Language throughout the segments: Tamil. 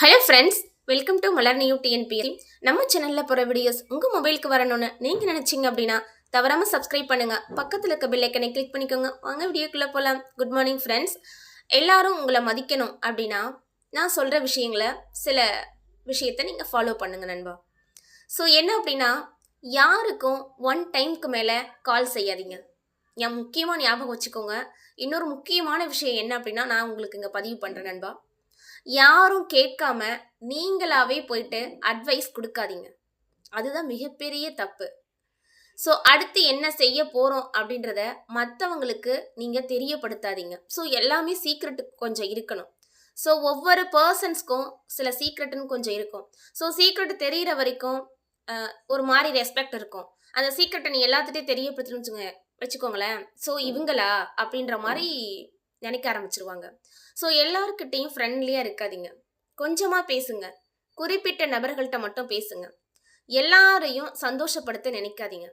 Hello friends welcome to Malar new TNPL நம்ம சேனலில் போகிற வீடியோஸ் உங்கள் மொபைலுக்கு வரணும்னு நீங்கள் நினச்சிங்க அப்படின்னா தவறாமல் சப்ஸ்கிரைப் பண்ணுங்கள் பக்கத்தில் இருக்க பில்லைக்கனை கிளிக் பண்ணிக்கோங்க. வாங்க வீடியோக்குள்ளே போகலாம் குட் மார்னிங் ஃப்ரெண்ட்ஸ் எல்லாரும் உங்களை மதிக்கணும் அப்படின்னா நான் சொல்கிற விஷயங்களை சில விஷயத்தை நீங்கள் ஃபாலோ பண்ணுங்கள் நண்பா. ஸோ என்ன அப்படின்னா யாருக்கும் ஒன் டைம்க்கு மேலே கால் செய்யாதீங்க. என் முக்கியமாக ஞாபகம் வச்சுக்கோங்க. இன்னொரு முக்கியமான விஷயம் என்ன அப்படின்னா நான் உங்களுக்கு இங்கே பதிவு பண்ணுறேன் நண்பா. யாரும் கேட்காம நீங்களாவே போயிட்டு அட்வைஸ் கொடுக்காதீங்க. அதுதான் மிகப்பெரிய தப்பு. ஸோ அடுத்து என்ன செய்ய போகிறோம் அப்படின்றத மற்றவங்களுக்கு நீங்கள் தெரியப்படுத்தாதீங்க. ஸோ எல்லாமே சீக்ரெட் கொஞ்சம் இருக்கணும். ஸோ ஒவ்வொரு பர்சன்ஸ்க்கும் சில சீக்ரெட்டுன்னு கொஞ்சம் இருக்கும். ஸோ சீக்ரெட் தெரிகிற வரைக்கும் ஒரு மாதிரி ரெஸ்பெக்ட் இருக்கும். அந்த சீக்ரெட்டை நீ எல்லாத்துட்டையும் தெரியப்படுத்தணும்னு வச்சுக்கோங்களேன். ஸோ இவங்களா? அப்படின்ற மாதிரி நினைக்க ஆரம்பிச்சிருவாங்க. ஸோ எல்லாருக்கிட்டேயும் ஃப்ரெண்ட்லியாக இருக்காதீங்க. கொஞ்சமாக பேசுங்க. குறிப்பிட்ட நபர்கள்ட்ட மட்டும் பேசுங்க. எல்லாரையும் சந்தோஷப்படுத்த நினைக்காதீங்க.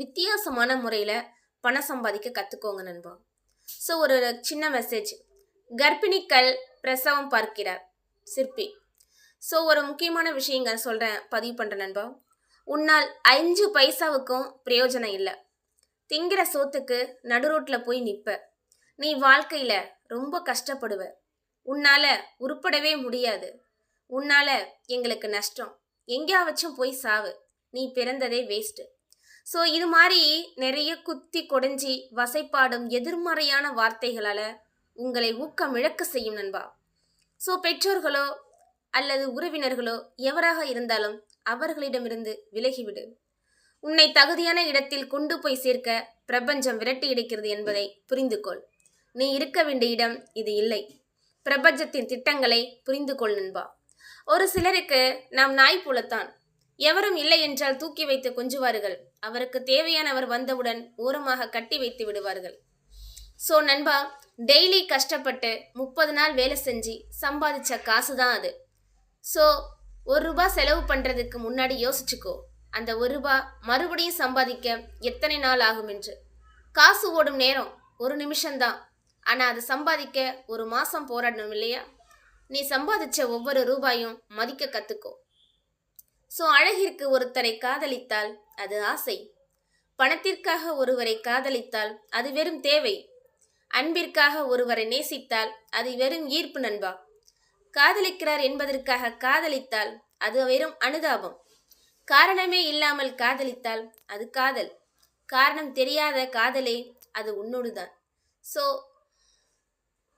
வித்தியாசமான முறையில் பணம் சம்பாதிக்க கற்றுக்கோங்க நண்பா. ஸோ ஒரு சின்ன மெசேஜ் கர்ப்பிணிக்கள் பிரசவம் பார்க்கிறார் சிற்பி. ஸோ ஒரு முக்கியமான விஷயங்க சொல்கிறேன் பதிவு பண்ணுறேன் நண்பா. உன்னால் அஞ்சு பைசாவுக்கும் பிரயோஜனம் இல்லை. திங்கிற சோத்துக்கு நடுரோட்டில் போய் நிற்ப நீ வாழ்க்கையில ரொம்ப கஷ்டப்படுவ. உன்னால உருப்படவே முடியாது. உன்னால எங்களுக்கு நஷ்டம். எங்கேயாவச்சும் போய் சாவு. நீ பிறந்ததே வேஸ்ட்டு ஸோ இது மாதிரி நிறைய குத்தி கொடைஞ்சி வசைப்பாடும் எதிர்மறையான வார்த்தைகளால் உங்களை ஊக்கம் இழக்க செய்யும் நண்பா. ஸோ பெற்றோர்களோ அல்லது உறவினர்களோ எவராக இருந்தாலும் அவர்களிடமிருந்து விலகிவிடு. உன்னை தகுதியான இடத்தில் கொண்டு போய் சேர்க்க பிரபஞ்சம் விரட்டி எடுக்கிறது என்பதை புரிந்து கொள் நீ இருக்க வேண்டிய இடம் இது இல்லை. பிரபஞ்சத்தின் திட்டங்களை புரிந்து கொள் நண்பா. ஒரு சிலருக்கு நாம் நாய் போலத்தான். எவரும் இல்லை என்றால் தூக்கி வைத்து கொஞ்சுவார்கள். அவருக்கு தேவையானவர் வந்தவுடன் ஓரமாக கட்டி வைத்து விடுவார்கள். ஸோ நண்பா டெய்லி கஷ்டப்பட்டு முப்பது நாள் வேலை செஞ்சு சம்பாதிச்ச காசு தான் அது. ஸோ ஒரு ரூபாய் செலவு பண்ணுறதுக்கு முன்னாடி யோசிச்சுக்கோ. அந்த ஒரு ரூபாய் மறுபடியும் சம்பாதிக்க எத்தனை நாள் ஆகும் என்று. காசு ஓடும் நேரம் ஒரு நிமிஷம்தான். ஆனால் அதை சம்பாதிக்க ஒரு மாதம் போராடணும் இல்லையா? நீ சம்பாதிச்ச ஒவ்வொரு ரூபாயும் மதிக்க கற்றுக்கோ ஸோ அழகிற்கு ஒருத்தரை காதலித்தால் அது ஆசை. பணத்திற்காக ஒருவரை காதலித்தால் அது வெறும் தேவை. அன்பிற்காக ஒருவரை நேசித்தால் அது வெறும் ஈர்ப்பு நண்பா. காதலிக்கிறார் என்பதற்காக காதலித்தால் அது வெறும் அனுதாபம். காரணமே இல்லாமல் காதலித்தால் அது காதல். காரணம் தெரியாத காதலே அது உன்னோடுதான். ஸோ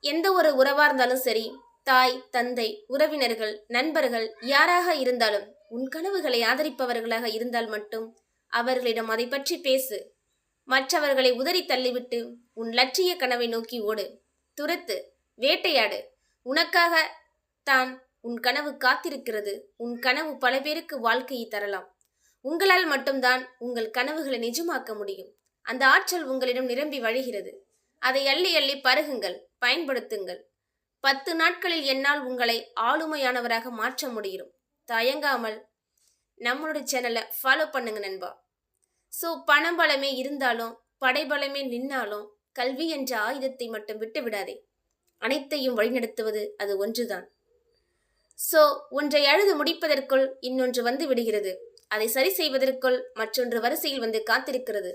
எந்த ஒரு உறவாக இருந்தாலும் சரி தாய் தந்தை உறவினர்கள் நண்பர்கள் யாராக இருந்தாலும் உன் கனவுகளை ஆதரிப்பவர்களாக இருந்தால் மட்டும் அவர்களிடம் அதை பற்றி பேசு. மற்றவர்களை உதறி தள்ளிவிட்டு உன் லட்சிய கனவை நோக்கி ஓடு. துரத்து வேட்டையாடு. உனக்காக தான் உன் கனவு காத்திருக்கிறது. உன் கனவு பல பேருக்கு வாழ்க்கையை தரலாம். உங்களால் மட்டும்தான் உங்கள் கனவுகளை நிஜமாக்க முடியும். அந்த ஆற்றல் உங்களிடம் நிரம்பி வழிகிறது. அதை அள்ளி அள்ளி பருகுங்கள் பயன்படுத்துங்கள். பத்து நாட்களில் என்னால் உங்களை ஆளுமையானவராக மாற்ற முடியும். தயங்காமல் நம்மளோட சேனலை ஃபாலோ பண்ணுங்க நண்பா. ஸோ பணம் பலமே இருந்தாலும் படைபலமே நின்னாலும் கல்வி என்ற ஆயுதத்தை மட்டும் விட்டு விடாதே. அனைத்தையும் வழிநடத்துவது அது ஒன்றுதான். ஸோ ஒன்றை அழுது முடிப்பதற்குள் இன்னொன்று வந்து விடுகிறது. அதை சரி செய்வதற்குள் மற்றொன்று வரிசையில் வந்து காத்திருக்கிறது.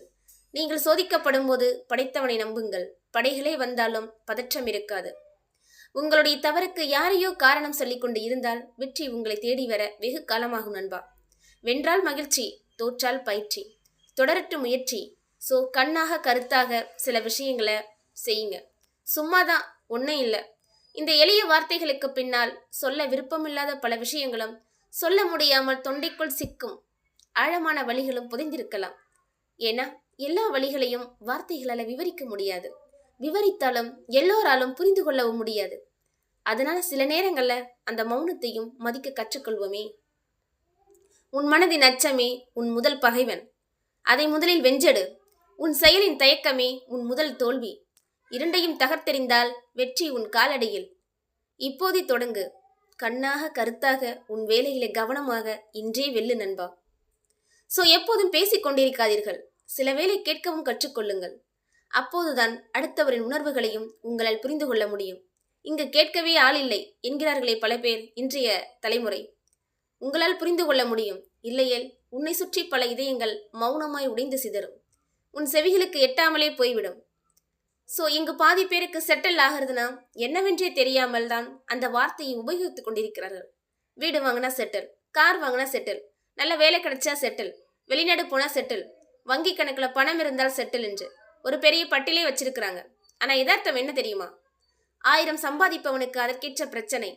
நீங்கள் சோதிக்கப்படும் போது படைத்தவனை நம்புங்கள். படைகளே வந்தாலும் பதற்றம் இருக்காது. உங்களுடைய தவறுக்கு யாரையோ காரணம் சொல்லிக் கொண்டு இருந்தால் வெற்றி உங்களை தேடி வர வெகு காலமாகும் நண்பா. வென்றால் மகிழ்ச்சி தோற்றால் பயிற்சி. தொடரட்டு முயற்சி. ஸோ கண்ணாக கருத்தாக சில விஷயங்களை செய்யுங்க. சும்மாதான் ஒன்றும் இல்லை. இந்த எளிய வார்த்தைகளுக்கு பின்னால் சொல்ல விருப்பமில்லாத பல விஷயங்களும் சொல்ல முடியாமல் தொண்டைக்குள் சிக்கும் ஆழமான வழிகளும் புதைந்திருக்கலாம். ஏன்னா எல்லா வழிகளையும் வார்த்தைகளால் விவரிக்க முடியாது. விவரித்தாலும் எல்லோராலும் புரிந்து கொள்ளவும் முடியாது. அதனால சில நேரங்களில் அந்த மௌனத்தையும் மதிக்க கற்றுக்கொள்வோமே. உன் மனதின் அச்சமே உன் முதல் பகைவன். அதை முதலில் வெஞ்செடு உன் செயலின் தயக்கமே உன் முதல் தோல்வி. இரண்டையும் தகர்த்தெறிந்தால் வெற்றி உன் காலடியில். இப்போதே தொடங்கு. கண்ணாக கருத்தாக உன் வேலையிலே கவனமாக இன்றே வெல்லு நண்பா. ஸோ எப்போதும் பேசிக்கொண்டிருக்காதீர்கள். சில வேளை கேட்கவும் கற்றுக்கொள்ளுங்கள். அப்போதுதான் அடுத்தவரின் உணர்வுகளையும் உங்களால் புரிந்து கொள்ள முடியும். இங்கு கேட்கவே ஆள் இல்லை என்கிறார்களே பல பேர் இன்றைய தலைமுறை. உங்களால் புரிந்து கொள்ள முடியும். இல்லையேல் உன்னை சுற்றி பல இதயங்கள் மௌனமாய் உடைந்து சிதறும். உன் செவிகளுக்கு எட்டாமலே போய்விடும். ஸோ இங்கு பாதி பேருக்கு செட்டில் ஆகிறதுனா என்னவென்றே தெரியாமல் தான் அந்த வார்த்தையை உபயோகித்துக் கொண்டிருக்கிறார்கள். வீடு வாங்கினா செட்டில் கார் வாங்கினா செட்டில் நல்ல வேலை கிடைச்சா செட்டில் வெளிநாடு போனால் செட்டில் வங்கி கணக்கில் பணம் இருந்தால் செட்டில் என்று. ஒரு பெரிய பட்டிலே வச்சிருக்கிறாங்க. ஆனால் எதார்த்தம் என்ன தெரியுமா? ஆயிரம் சம்பாதிப்பவனுக்கு அதற்கேற்ற பிரச்சனை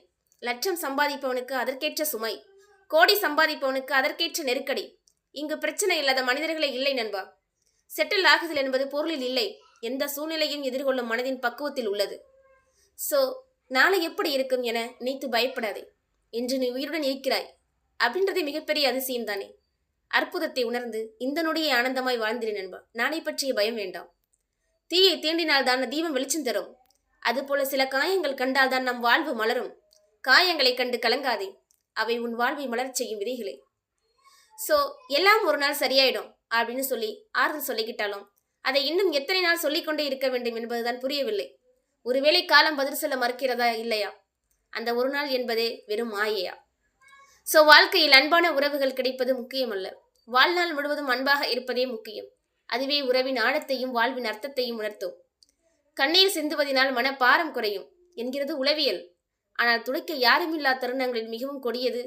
லட்சம் சம்பாதிப்பவனுக்கு அதற்கேற்ற சுமை கோடி சம்பாதிப்பவனுக்கு அதற்கேற்ற நெருக்கடி. இங்கு பிரச்சனை இல்லாத மனிதர்களே இல்லை நண்பா. செட்டில் ஆகுதல் என்பது பொருளில் இல்லை எந்த சூழ்நிலையும் எதிர்கொள்ளும் மனதின் பக்குவத்தில் உள்ளது. ஸோ நாளை எப்படி இருக்கும் என நினைத்து பயப்படாதே இன்று நீ உயிருடன் இருக்கிறாய். அப்படின்றதே மிகப்பெரிய அதிசயம் தானே அற்புதத்தை உணர்ந்து இந்த நொடியை ஆனந்தமாய் வாழ்ந்திரு நண்பா. நாளை பற்றிய பயம் வேண்டாம். தீயை தீண்டினால் தான் தீபம் வெளிச்சம் தரும். அதுபோல சில காயங்கள் கண்டால்தான் நம் வாழ்வு மலரும். காயங்களை கண்டு கலங்காதே. அவை உன் வாழ்வை மலரச் செய்யும் விதைகளே. ஸோ எல்லாம் ஒரு நாள் சரியாயிடும் அப்படின்னு சொல்லி ஆறுதல் சொல்லிக்கிட்டாலும் அதை இன்னும் எத்தனை நாள் சொல்லிக்கொண்டே இருக்க வேண்டும் என்பதுதான் புரியவில்லை. ஒருவேளை காலம் பதில் சொல்ல மறுக்கிறதா இல்லையா? அந்த ஒரு நாள் என்பதே வெறும் மாயையா? ஸோ வாழ்க்கையில் அன்பான உறவுகள் கிடைப்பது முக்கியமல்ல. வாழ்நாள் முழுவதும் அன்பாக இருப்பதே முக்கியம். அதுவே உறவின் ஆழத்தையும் வாழ்வின் அர்த்தத்தையும் உணர்த்தும். கண்ணீர் சிந்துவதினால் மனப்பாரம் குறையும் என்கிறது உளவியல். ஆனால் துடைக்க யாருமில்லா தருணங்களில் மிகவும் கொடியது.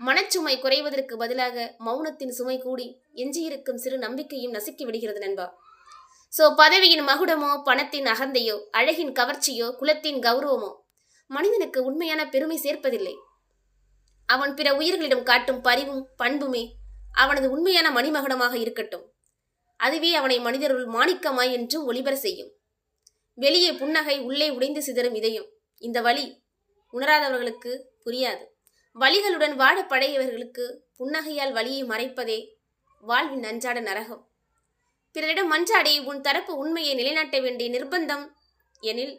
மனச்சுமை குறைவதற்கு பதிலாக மௌனத்தின் சுமை கூடி எஞ்சியிருக்கும் சிறு நம்பிக்கையும் நசுக்கி விடுகிறது நண்பா. சோ பதவியின் மகுடமோ பணத்தின் அகந்தையோ அழகின் கவர்ச்சியோ குலத்தின் கௌரவமோ மனிதனுக்கு உண்மையான பெருமை சேர்ப்பதில்லை. அவன் பிற உயிர்களிடம் காட்டும் பரிவும் பண்புமே அவனது உண்மையான மணிமகனமாக இருக்கட்டும். அதுவே அவனை மனிதருள் மாணிக்கமாய் என்றும் ஒளிபர செய்யும். வெளியே புன்னகை உள்ளே உடைந்து சிதறும் இதயம். இந்த வழி உணராதவர்களுக்கு புரியாது. வழிகளுடன் வாழ பழையவர்களுக்கு புன்னகையால் வழியை மறைப்பதே வாழ்வின் அஞ்சாட நரகம். பிறரிடம் அஞ்சாடி உன் தரப்பு உண்மையை நிலைநாட்ட வேண்டிய நிர்பந்தம் எனில்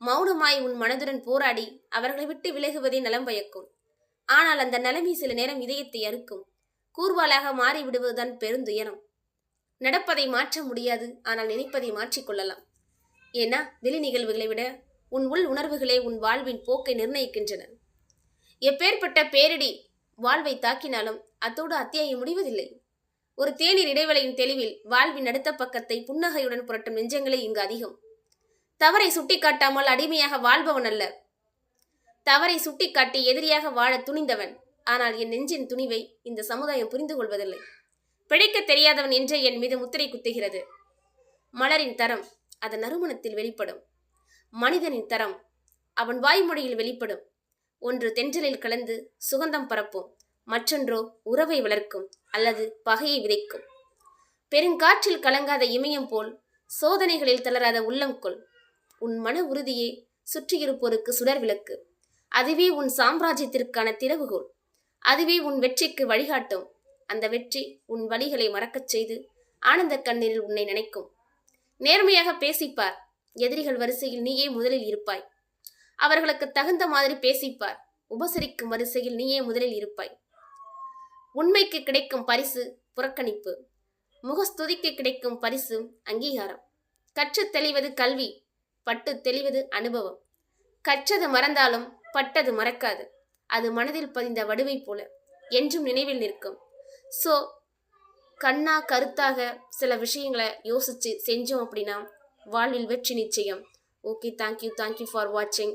மௌனமாய் உன் மனதுடன் போராடி அவர்களை விட்டு விலகுவதே நலம் பயக்கும். ஆனால் அந்த நிலைமை சில நேரம் இதயத்தை அறுக்கும். கூர்வாளாக மாறிவிடுவதுதான் பெருந்துயரம். நடப்பதை மாற்ற முடியாது ஆனால் நினைப்பதை மாற்றிக்கொள்ளலாம் ஏன்னா வெளி நிகழ்வுகளை விட உன் உள் உணர்வுகளே உன் வாழ்வின் போக்கை நிர்ணயிக்கின்றன. எப்பேற்பட்ட பேரிடி வாழ்வை தாக்கினாலும் அத்தோடு அத்தியாயம் முடிவதில்லை. ஒரு தேநீர் இடைவெளியின் தெளிவில் வாழ்வின் அடுத்த பக்கத்தை புன்னகையுடன் புரட்டும் நெஞ்சங்களே இங்கு அதிகம். தவறை சுட்டிக்காட்டாமல் அடிமையாக வாழ்பவன் அல்ல. தவறை சுட்டிக்காட்டி எதிரியாக வாழ துணிந்தவன். ஆனால் என் நெஞ்சின் துணிவை இந்த சமுதாயம் புரிந்து கொள்வதில்லை. பிழைக்க தெரியாதவன் என்றே என் மீது முத்திரை குத்துகிறது. மலரின் தரம் அதன் நறுமணத்தில் வெளிப்படும். மனிதனின் தரம் அவன் வாய்மொழியில் வெளிப்படும். ஒன்று தென்றலில் கலந்து சுகந்தம் பரப்பும். மற்றொன்றோ உறவை வளர்க்கும் அல்லது பகையை விதைக்கும். பெருங்காற்றில் கலங்காத இமயம் போல் சோதனைகளில் தளராத உள்ளம் கொள். உன் மன உறுதியே சுற்றியிருப்போருக்கு சுடர் விளக்கு. அதுவே உன் சாம்ராஜ்யத்திற்கான திறவுகோல் அதுவே உன் வெற்றிக்கு வழிகாட்டும். அந்த வெற்றி உன் வழிகளை மறக்கச் செய்து ஆனந்த கண்ணீரில் உன்னை நினைக்கும். நேர்மையாக பேசிப்பார். எதிரிகள் வரிசையில் நீயே முதலில் இருப்பாய். அவர்களுக்கு தகுந்த மாதிரி பேசிப்பார். உபசரிக்கும் வரிசையில் நீயே முதலில் இருப்பாய். உண்மைக்கு கிடைக்கும் பரிசு புறக்கணிப்பு. முகஸ்துதிக்கு கிடைக்கும் பரிசு அங்கீகாரம். கற்றுத் தெளிவது கல்வி பட்டு தெளிவது அனுபவம். கற்றது மறந்தாலும் பட்டது மறக்காது. அது மனதில் பதிந்த வடுவை போல என்றும் நினைவில் நிற்கும். ஸோ கண்ணா கருத்தாக சில விஷயங்களை யோசித்து செஞ்சோம் அப்படின்னா வாழ்வில் வெற்றி நிச்சயம். ஓகே தேங்க்யூ தேங்க்யூ ஃபார் வாட்சிங்